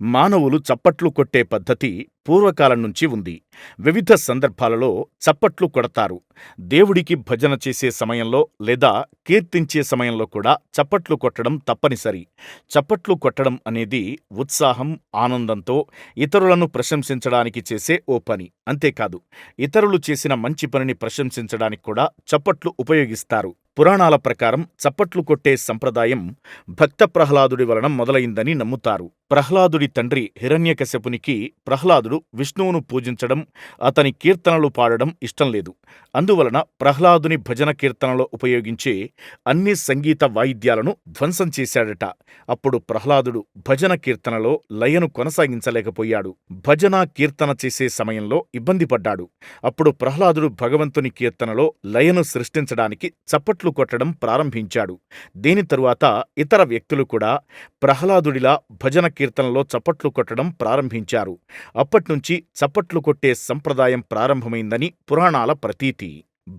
మానవులు చప్పట్లు కొట్టే పద్ధతి పూర్వకాలం నుంచి ఉంది. వివిధ సందర్భాలలో చప్పట్లు కొడతారు. దేవుడికి భజన చేసే సమయంలో లేదా కీర్తించే సమయంలో కూడా చప్పట్లు కొట్టడం తప్పనిసరి. చప్పట్లు కొట్టడం అనేది ఉత్సాహం, ఆనందంతో ఇతరులను ప్రశంసించడానికి చేసే ఓ పని. అంతేకాదు ఇతరులు చేసిన మంచి పనిని ప్రశంసించడానికి కూడా చప్పట్లు ఉపయోగిస్తారు. పురాణాల ప్రకారం చప్పట్లు కొట్టే సంప్రదాయం భక్త ప్రహ్లాదుడి వలన మొదలైందని నమ్ముతారు. ప్రహ్లాదుడి తండ్రి హిరణ్యకశపునికి ప్రహ్లాదుడు విష్ణువును పూజించడం, అతని కీర్తనలు పాడడం ఇష్టం లేదు. అందువలన ప్రహ్లాదుని భజన కీర్తనలో ఉపయోగించే అన్ని సంగీత వాయిద్యాలను ధ్వంసం చేశాడట. అప్పుడు ప్రహ్లాదుడు భజన కీర్తనలో లయను కొనసాగించలేకపోయాడు. భజన, కీర్తన చేసే సమయంలో ఇబ్బంది పడ్డాడు. అప్పుడు ప్రహ్లాదుడు భగవంతుని కీర్తనలో లయను సృష్టించడానికి చప్పట్లు కొట్టడం ప్రారంభించాడు. దీని తరువాత ఇతర వ్యక్తులు కూడా ప్రహ్లాదుడిలా భజన కీర్తనలో చప్పట్లు కొట్టడం ప్రారంభించారు. అప్పట్నుంచి చప్పట్లు కొట్టే సంప్రదాయం ప్రారంభమైందని పురాణాల ప్రతీతి.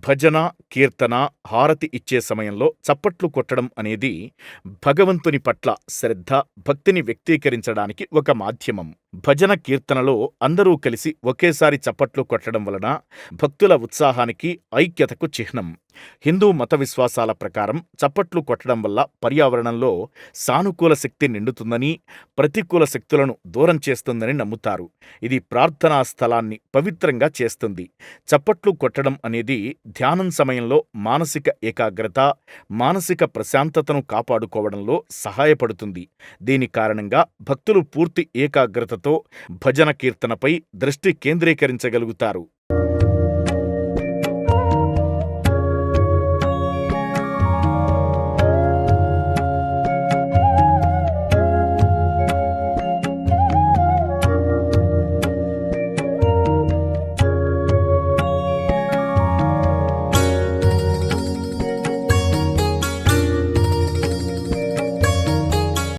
భజన, కీర్తన, హారతి ఇచ్చే సమయంలో చప్పట్లు కొట్టడం అనేది భగవంతుని పట్ల శ్రద్ధ, భక్తిని వ్యక్తీకరించడానికి ఒక మాధ్యమం. భజన, కీర్తనలో అందరూ కలిసి ఒకేసారి చప్పట్లు కొట్టడం వలన భక్తుల ఉత్సాహానికి, ఐక్యతకు చిహ్నం. హిందూ మత విశ్వాసాల ప్రకారం చప్పట్లు కొట్టడం వల్ల పర్యావరణంలో సానుకూల శక్తి నిండుతుందని, ప్రతికూల శక్తులను దూరం చేస్తుందని నమ్ముతారు. ఇది ప్రార్థనా స్థలాన్ని పవిత్రంగా చేస్తుంది. చప్పట్లు కొట్టడం అనేది ధ్యానం సమయంలో మానసిక ఏకాగ్రత, మానసిక ప్రశాంతతను కాపాడుకోవడంలో సహాయపడుతుంది. దీని కారణంగా భక్తులు పూర్తి ఏకాగ్రతతో భజన, కీర్తనపై దృష్టి కేంద్రీకరించగలుగుతారు.